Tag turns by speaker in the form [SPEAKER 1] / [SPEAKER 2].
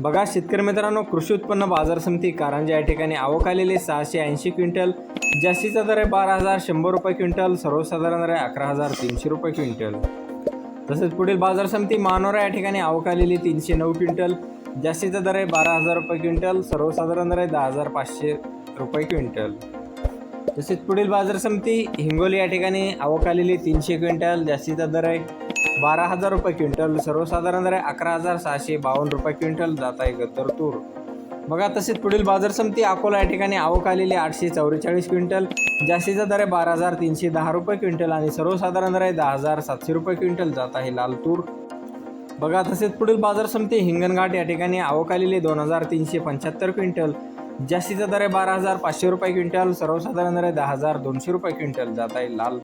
[SPEAKER 1] बघा शेतकरी मित्रांनो कृषी उत्पन्न बाजार समिती कारंजा या ठिकाणी आवक आलेली सहाशे ऐंशी क्विंटल जास्तीचा दर आहे बारा हजार शंभर रुपये क्विंटल सर्वसाधारण दर आहे अकरा हजार तीनशे रुपये क्विंटल. तसेच पुढील बाजार समिती मानोरा या ठिकाणी आवक आलेली तीनशे नऊ क्विंटल जास्तीचा दर आहे बारा हजार रुपये क्विंटल सर्वसाधारण दर आहे दहा हजार पाचशे रुपये क्विंटल. तसेच पुढील बाजार समिती हिंगोली या ठिकाणी आवक आलेली तीनशे क्विंटल जास्तीचा दर आहे. बारा हजार रुपये क्विंटल सर्वसाधारण दर आहे. अकरा हजार सहाशे बावन्न रुपये क्विंटल जात आहे गतर तूर बघा तसेच पुढील बाजार समिती अकोला या ठिकाणी आवक आलेली आठशे चौवेचाळीस क्विंटल जास्तीचा दर आहे बारा हजार तीनशे दहा रुपये क्विंटल आणि सर्वसाधारण दर आहे दहा हजार सातशे रुपये क्विंटल जात आहे लाल तूर बघा तसेच पुढील बाजार समिती हिंगणघाट या ठिकाणी आवक आलेली दोन हजार तीनशे पंच्याहत्तर क्विंटल जास्तीचा दर आहे बारा हजार पाचशे रुपये क्विंटल सर्वसाधारण दर आहे दहा हजार दोनशे रुपये क्विंटल. जात आहे लाल.